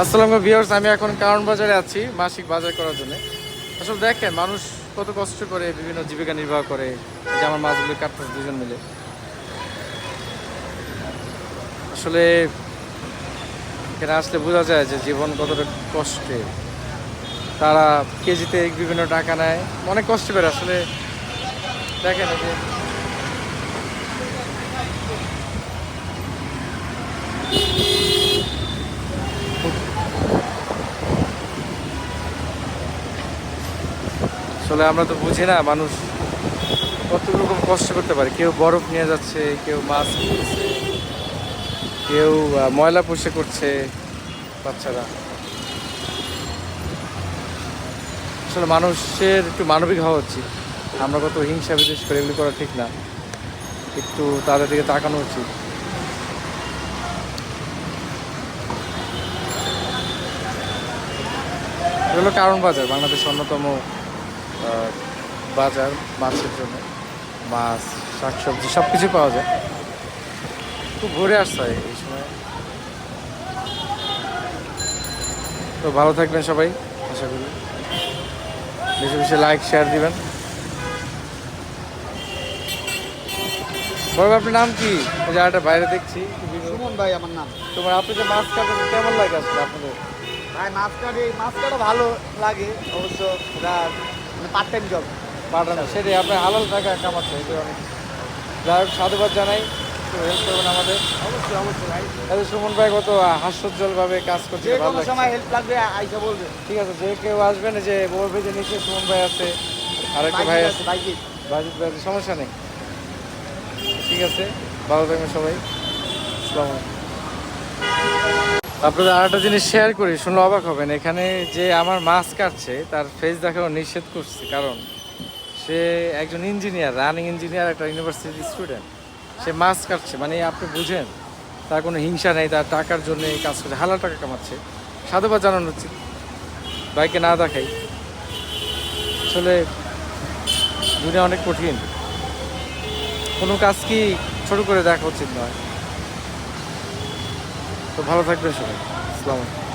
আসসালামু ভিউয়ার্স, আমি এখন কারণ বাজারে আছি, মাসিক বাজার করার জন্য। আসলে দেখেন, মানুষ কত কষ্ট করে বিভিন্ন জীবিকা নির্বাহ করে যে আমার মাছগুলো কাটতেছে দুজন মিলে। আসলে এখানে আসলে বোঝা যায় যে জীবন কতটা কষ্টে। তারা কেজিতে বিভিন্ন টাকা নেয়, অনেক কষ্ট করে। আসলে দেখেন যে আসলে আমরা তো বুঝি না, মানুষ কত রকম কষ্ট করতে পারে। কেউ বরফ নিয়ে যাচ্ছে, কেউ মাছ কিনছে কেউ ময়লা পুষে করছে বাচ্চারা। আসলে মানুষের একটু মানবিক হওয়া উচিত। আমরা কত হিংসা বিদ্বেষ করে এগুলি করা ঠিক না। একটু তাদের দিকে তাকানো উচিত। এগুলো কারণ বাজার, বাংলাদেশের অন্যতম বাজার মাছের জন্য মাছ শাকসবজি সব কিছু পাওয়া যায়। খুব ঘুরে আসতে হয় এই সময়। তো ভালো থাকবেন সবাই আশা করি। বেশি বেশি লাইক শেয়ার দিবেন। বড় আপনার নাম কি? ওই জায়গাটা বাইরে দেখছি। সুমন ভাই আমার নাম। তোমার আপনি যে মাছ কাটেন কেমন লাগে আসলে আপনাদের? ভাই মাছ কাটে মাছ কাটা ভালো লাগে অবশ্য পার্ট টাইম জব পাঠানো সেটাই আপনার হালাল টাকা কামাচ্ছে এটা অনেক। যাই হোক সাধুবাদ জানাই একটু হেল্প করবেন আমাদের। অবশ্যই অবশ্যই ভাই। তাহলে সুমন ভাই কত হাস্যোজ্জ্বলভাবে কাজ করছে যে ভালো কোনো সময় হেল্প লাগবে আইসা বলবে। ঠিক আছে যে কেউ আসবেন যে বলবে যে নিচে সুমন ভাই আছে আরেকটা ভাই আছে। ভাই সমস্যা নেই। ঠিক আছে ভালো থাকবেন সবাই। আসসালামু আলাইকুম। আপনাদের আর একটা জিনিস শেয়ার করি, শুনলে অবাক হবেন। এখানে যে আমার মাছ কাটছে, তার ফেস দেখাও নিষেধ করছে। কারণ সে একজন ইঞ্জিনিয়ার রানিং ইঞ্জিনিয়ার একটা ইউনিভার্সিটি স্টুডেন্ট সে মাছ কাটছে। মানে আপনি বুঝেন, তার কোনো হিংসা নেই, তার টাকার জন্য এই কাজ করছে হালা টাকা কামাচ্ছে। সাধুবাদ জানানো উচিত। বাইকে না দেখাই। আসলে দুনিয়া অনেক কঠিন। কোনো কাজ কি ছোট করে দেখা উচিত নয়। তো ভালো থাকবে সবাই। আসসালামু আলাইকুম।